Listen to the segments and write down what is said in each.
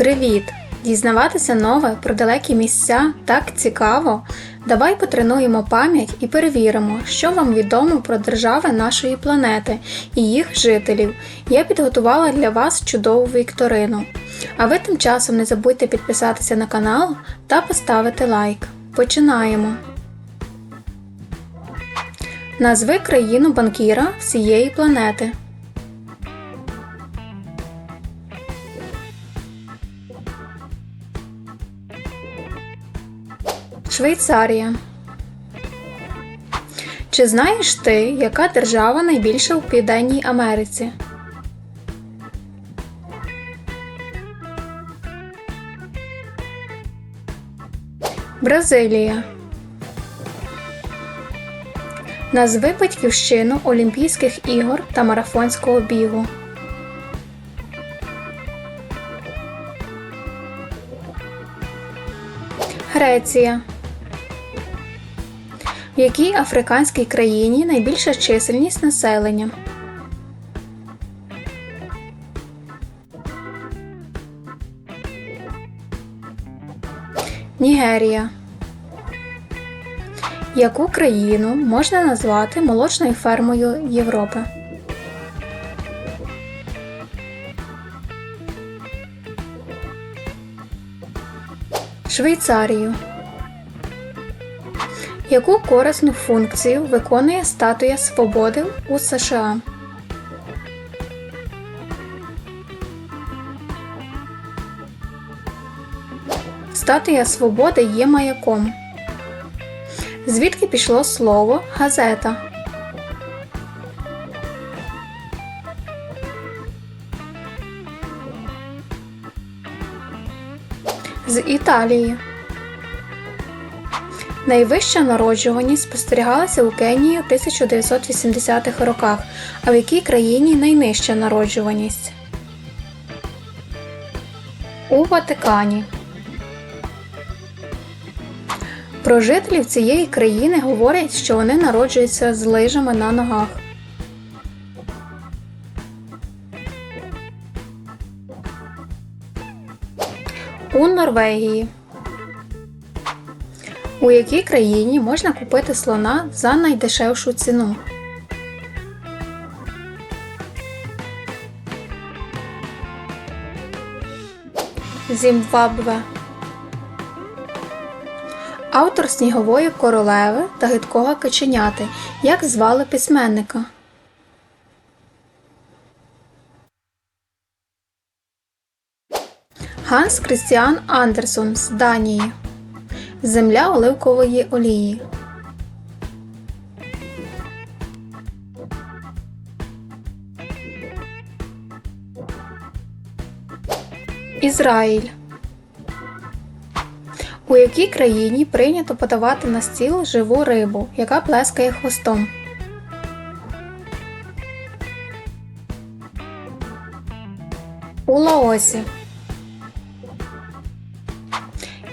Привіт! Дізнаватися нове про далекі місця так цікаво. Давай потренуємо пам'ять і перевіримо, що вам відомо про держави нашої планети і їх жителів. Я підготувала для вас чудову вікторину. А ви тим часом не забудьте підписатися на канал та поставити лайк. Починаємо! Назви країну банкіра всієї планети. Швейцарія. Чи знаєш ти, яка держава найбільша у Південній Америці? Бразилія. Назви батьківщину Олімпійських ігор та марафонського бігу. Греція. В якій африканській країні найбільша чисельність населення? Нігерія. Яку країну можна назвати молочною фермою Європи? Швейцарію. Яку корисну функцію виконує статуя Свободи у США? Статуя Свободи є маяком. Звідки пішло слово газета? З Італії. Найвища народжуваність спостерігалася у Кенії у 1980-х роках, а в якій країні найнижча народжуваність? У Ватикані. Про жителів цієї країни говорять, що вони народжуються з лижами на ногах. У Норвегії. У якій країні можна купити слона за найдешевшу ціну? Зімбабве. Автор Снігової королеви та гидкого каченяти. Як звали письменника? Ганс Крістіан Андерсон з Данії. Земля оливкової олії. Ізраїль. У якій країні прийнято подавати на стіл живу рибу, яка плескає хвостом? У Лаосі.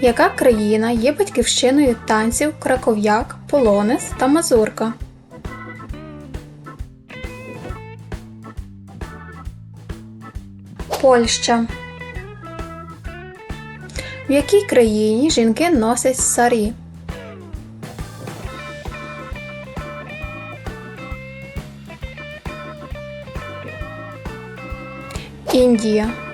Яка країна є батьківщиною танців краков'як, полонез та мазурка? Польща. В якій країні жінки носять сарі? Індія.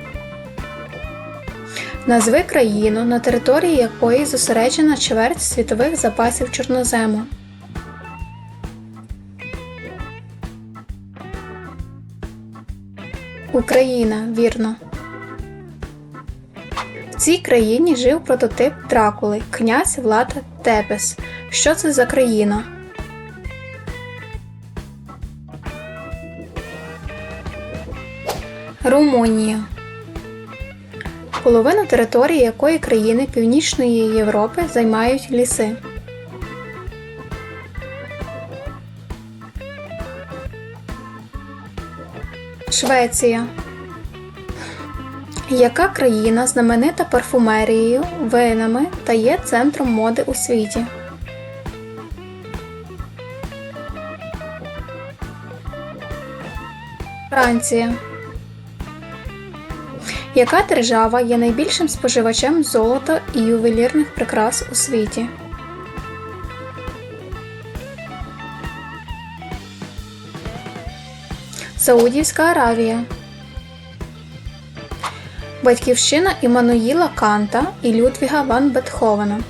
Назви країну, на території якої зосереджена чверть світових запасів чорнозему. Україна, вірно. В цій країні жив прототип Дракули, князь Влад Тепес. Що це за країна? Румунія. Половину території якої країни Північної Європи займають ліси. Швеція. Яка країна знаменита парфумерією, винами та є центром моди у світі? Франція. Яка держава є найбільшим споживачем золота і ювелірних прикрас у світі? Саудівська Аравія. Батьківщина Іммануїла Канта і Людвіга ван Бетховена.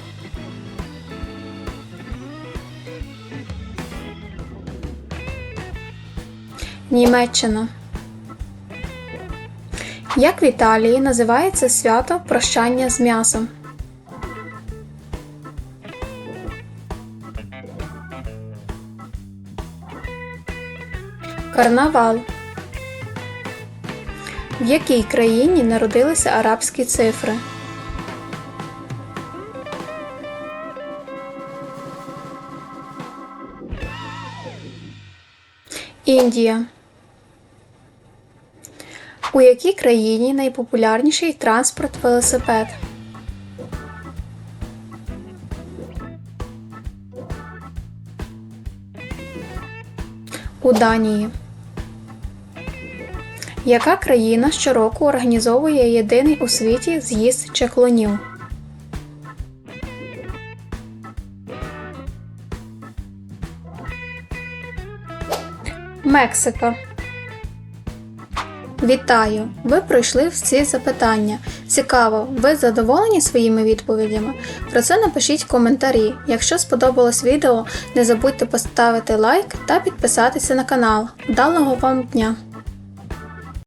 Німеччина. Як в Італії називається свято прощання з м'ясом? Карнавал. В якій країні народилися арабські цифри? Індія. У якій країні найпопулярніший транспорт велосипед? У Данії. Яка країна щороку організовує єдиний у світі з'їзд чеклунів? Мексика. Вітаю! Ви пройшли всі запитання. Цікаво, ви задоволені своїми відповідями? Про це напишіть в коментарі. Якщо сподобалось відео, не забудьте поставити лайк та підписатися на канал. Вдалого вам дня!